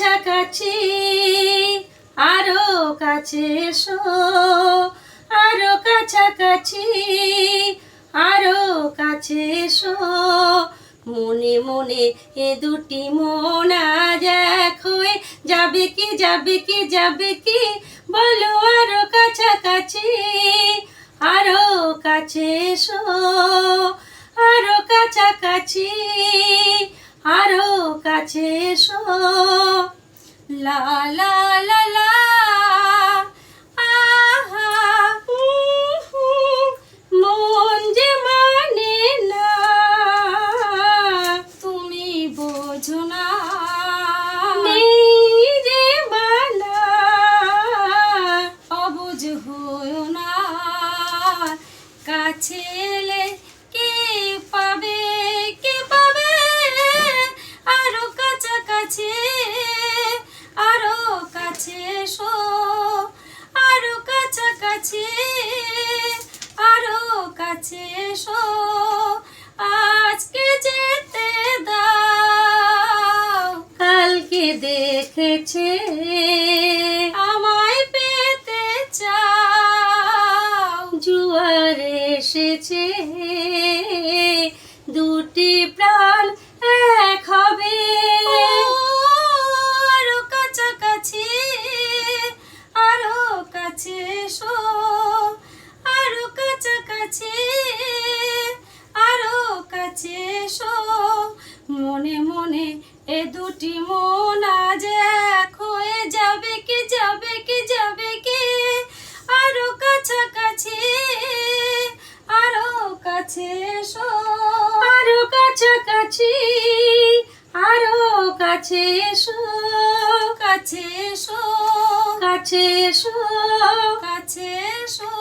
কাছাকাছি, আরও কাছে এসো, আরও কাছাকাছি, আরও কাছে এসো। মনে মনে এ দুটি মন আজ এক হয়ে যাবে কি যাবে কি যাবে কি? বলো আরও কাছাকাছি, আরও কাছে এসো, আরও কাছাকাছি, আরও কাছে এসো। লা লা লা লা। আহা হুম, মন যে মানে না। তুমি বোঝো না। নেই যে মানা অবুঝ হয়েও না। কাছে এলে আরও কাছে এসো, আরও কাছাকাছি, আরও কাছে এসো, আজকে যেতে দাও। কালকে দেখেছে আমায় পেতে চাও। জুয়ার এসেছে কাছাকাছি আরও কাছে এসো। মনে মনে এ দুটি মন আজ এক হয়ে যাবে কি যাবে কি যাবে কি? আরও কাছাকাছি, আরও কাছে এসো। আরও কাছাকাছি, আরও কাছে এসো। কাছে এসো কাছে এসো কাছে এসো।